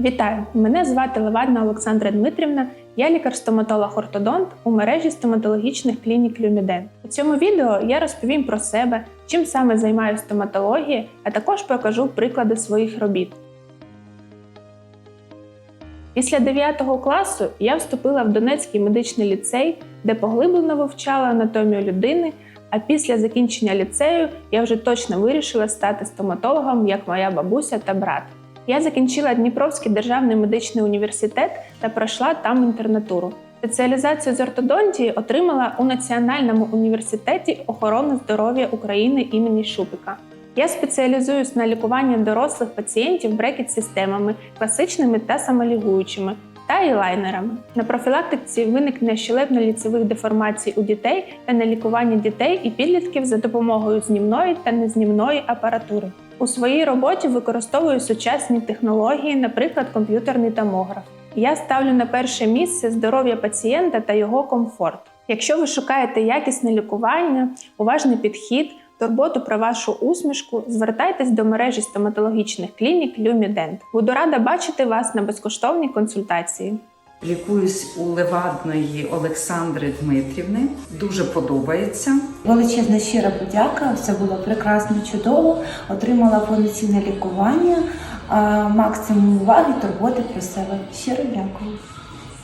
Вітаю! Мене звати Левадна Олександра Дмитрівна. Я лікар-стоматолог-ортодонт у мережі стоматологічних клінік Люміден. У цьому відео я розповім про себе, чим саме займаюся стоматологією, а також покажу приклади своїх робіт. Після 9 класу я вступила в Донецький медичний ліцей, де поглиблено вивчала анатомію людини. А після закінчення ліцею я вже точно вирішила стати стоматологом, як моя бабуся та брат. Я закінчила Дніпровський державний медичний університет та пройшла там інтернатуру. Спеціалізацію з ортодонтії отримала у Національному університеті охорони здоров'я України імені Шупика. Я спеціалізуюсь на лікуванні дорослих пацієнтів брекет-системами, класичними та самолігуючими та елайнерами, на профілактиці виникнення щелепно-ліцевих деформацій у дітей та на лікуванні дітей і підлітків за допомогою знімної та незнімної апаратури. У своїй роботі використовую сучасні технології, наприклад, комп'ютерний томограф. Я ставлю на перше місце здоров'я пацієнта та його комфорт. Якщо ви шукаєте якісне лікування, уважний підхід, турботу про вашу усмішку, звертайтесь до мережі стоматологічних клінік Люмідент. Буду рада бачити вас на безкоштовній консультації. Лікуюсь у Левадної Олександри Дмитрівни. Дуже подобається. Величезна щира подяка, все було прекрасно, чудово. Отримала повноцінне лікування, максимум уваги, турботи про себе. Щиро дякую.